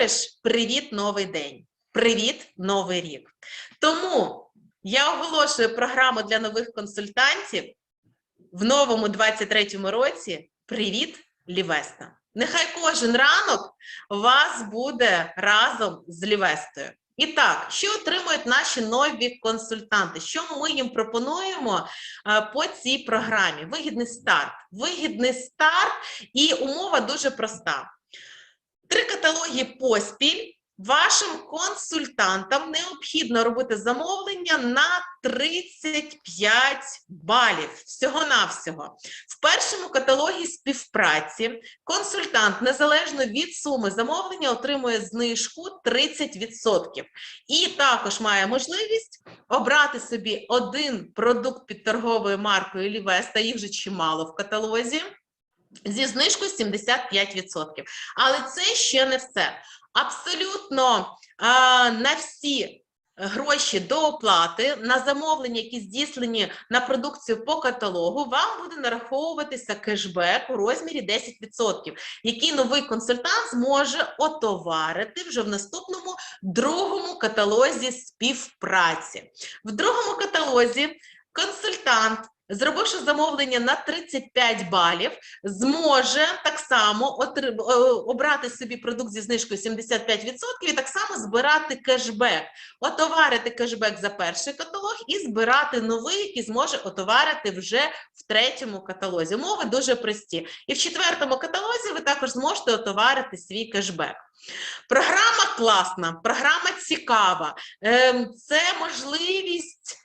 говориш Привіт, новий день! Привіт, новий рік. Тому я оголошую програму для нових консультантів в новому 23-му році. Привіт, Лівеста! Нехай кожен ранок вас буде разом з Лівестою. І так, що отримують наші нові консультанти? Що ми їм пропонуємо е, по цій програмі? Вигідний старт. Вигідний старт, і умова дуже проста. Три каталоги поспіль. Вашим консультантам необхідно робити замовлення на 35 балів всього-навсього. В першому каталогі співпраці консультант незалежно від суми замовлення отримує знижку 30%. І також має можливість обрати собі один продукт під торговою маркою Лівеста, їх вже чимало в каталозі. Зі знижкою 75%. Але це ще не все. Абсолютно а, на всі гроші до оплати на замовлення, які здійснені на продукцію по каталогу, вам буде нараховуватися кешбек у розмірі 10%, який новий консультант зможе отоварити вже в наступному другому каталозі співпраці. В другому каталозі консультант зробивши замовлення на 35 балів, зможе так само е, обрати собі продукт зі знижкою 75% і так само збирати кешбек, отоварити кешбек за перший каталог і збирати новий, який зможе отоварити вже в третьому каталозі. Умови дуже прості. І в четвертому каталозі ви також зможете отоварити свій кешбек. Програма класна, програма цікава. Ем, Це можливість.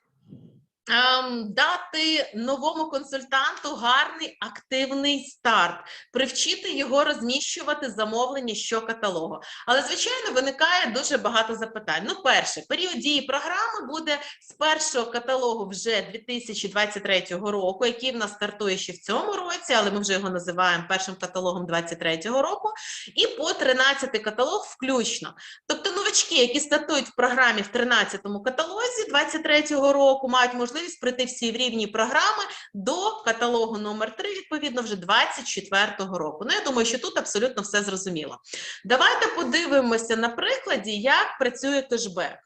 Ем, дати новому консультанту гарний активний старт, привчити його розміщувати замовлення щокаталогу. Але, звичайно, виникає дуже багато запитань. Ну, перше, період дії програми буде з першого каталогу вже 2023 року, який в нас стартує ще в цьому році, але ми вже його називаємо першим каталогом 2023 року, і по 13 каталог включно. Тобто новачки, які стартують в програмі в 13-му каталозі 2023 року, мають можливість пройти всі в рівні програми до каталогу номер 3 відповідно, вже 24-го року. Ну, я думаю, що тут абсолютно все зрозуміло. Давайте подивимося на прикладі, як працює кешбек.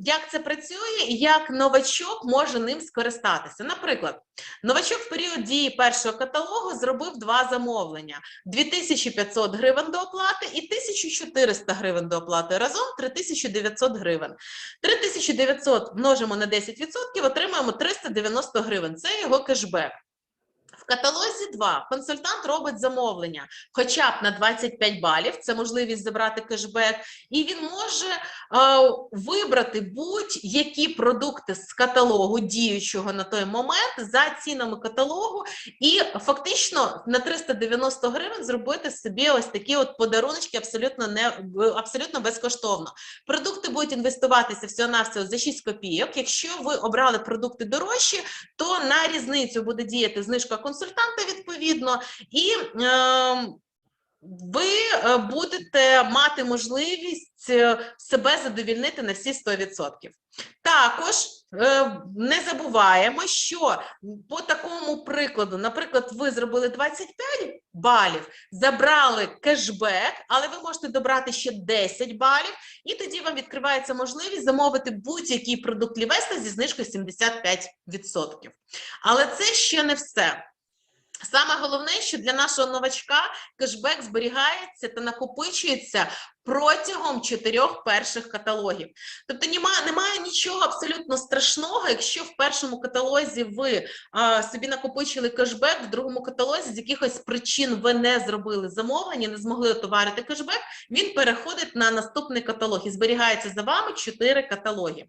Як це працює і як новачок може ним скористатися. Наприклад, новачок в період дії першого каталогу зробив два замовлення: 2500 гривень до оплати і 1400 гривень до оплати. Разом 3900 гривень. 3900 множимо на 10%, отримаємо 390 гривень. Це його кешбек. В каталозі 2 консультант робить замовлення хоча б на 25 балів, це можливість забрати кешбек, і він може е, вибрати будь-які продукти з каталогу діючого на той момент за цінами каталогу, і фактично на 390 гривень зробити собі ось такі от подарунки абсолютно не абсолютно безкоштовно. Продукти будуть інвестуватися всього-навсього за 6 копійок. Якщо ви обрали продукти дорожчі, то на різницю буде діяти знижка консультанта відповідно, і е, ви будете мати можливість е, себе задовільнити на всі 100%. Також е, не забуваємо, що по такому прикладу, наприклад, ви зробили 25 балів, забрали кешбек, але ви можете добрати ще 10 балів, і тоді вам відкривається можливість замовити будь-який продукт Лівеста зі знижкою 75%. Але це ще не все. Саме головне, що для нашого новачка кешбек зберігається та накопичується протягом чотирьох перших каталогів. Тобто немає, немає нічого абсолютно страшного, якщо в першому каталозі ви а, собі накопичили кешбек, в другому каталозі з якихось причин ви не зробили замовлення, не змогли товарити кешбек, він переходить на наступний каталог і зберігається за вами чотири каталоги.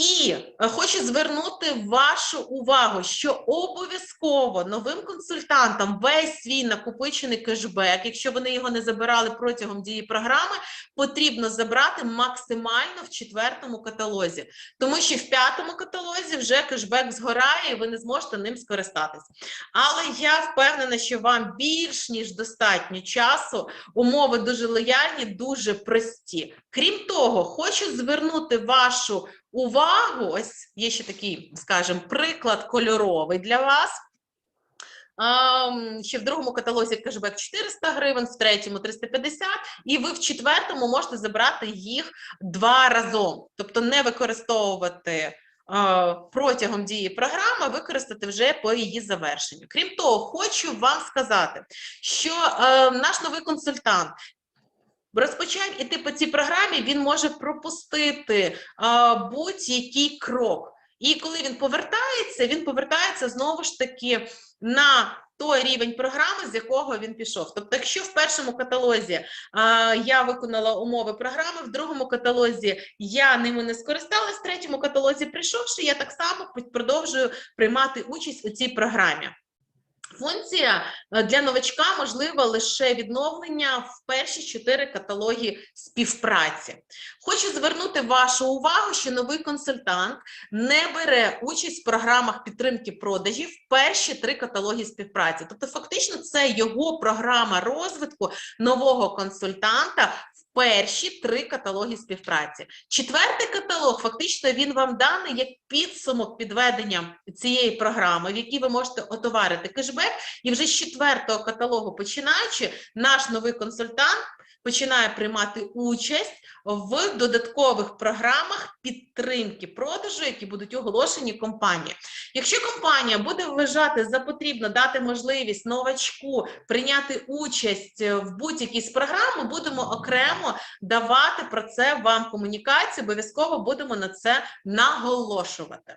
І е, хочу звернути вашу увагу, що обов'язково новим консультантам весь свій накопичений кешбек, якщо вони його не забирали протягом дії програми, потрібно забрати максимально в четвертому каталозі, тому що в п'ятому каталозі вже кешбек згорає, і ви не зможете ним скористатися. Але я впевнена, що вам більш ніж достатньо часу, умови дуже лояльні, дуже прості. Крім того, хочу звернути вашу увагу, ось є ще такий, скажімо, приклад кольоровий для вас. ще в другому каталозі кешбек 400 гривень, в третьому 350, і ви в четвертому можете забрати їх два разом, тобто не використовувати протягом дії програми, використати вже по її завершенню. Крім того, хочу вам сказати, що е, наш новий консультант. Розпочав іти по цій програмі, він може пропустити будь-який крок. І коли він повертається, він повертається знову ж таки на той рівень програми, з якого він пішов. Тобто, якщо в першому каталозі а, я виконала умови програми, в другому каталозі я ними не скористалась, в третьому каталозі прийшовши, я так само продовжую приймати участь у цій програмі. Функція е, для новачка можлива лише відновлення в перші чотири каталоги співпраці. Хочу звернути вашу увагу, що новий консультант не бере участь в програмах підтримки продажів в перші три каталоги співпраці. Тобто, фактично, це його програма розвитку нового консультанта перші три каталоги співпраці. Четвертий каталог, фактично, він вам даний як підсумок підведення цієї програми, в якій ви можете отоварити кешбек. І вже з четвертого каталогу, починаючи, наш новий консультант починає приймати участь в додаткових програмах підтримки продажу, які будуть оголошені компанії. Якщо компанія буде вважати за потрібно дати можливість новачку прийняти участь в будь-якій з програм, ми будемо окремо давати про це вам комунікацію. Обов'язково будемо на це наголошувати.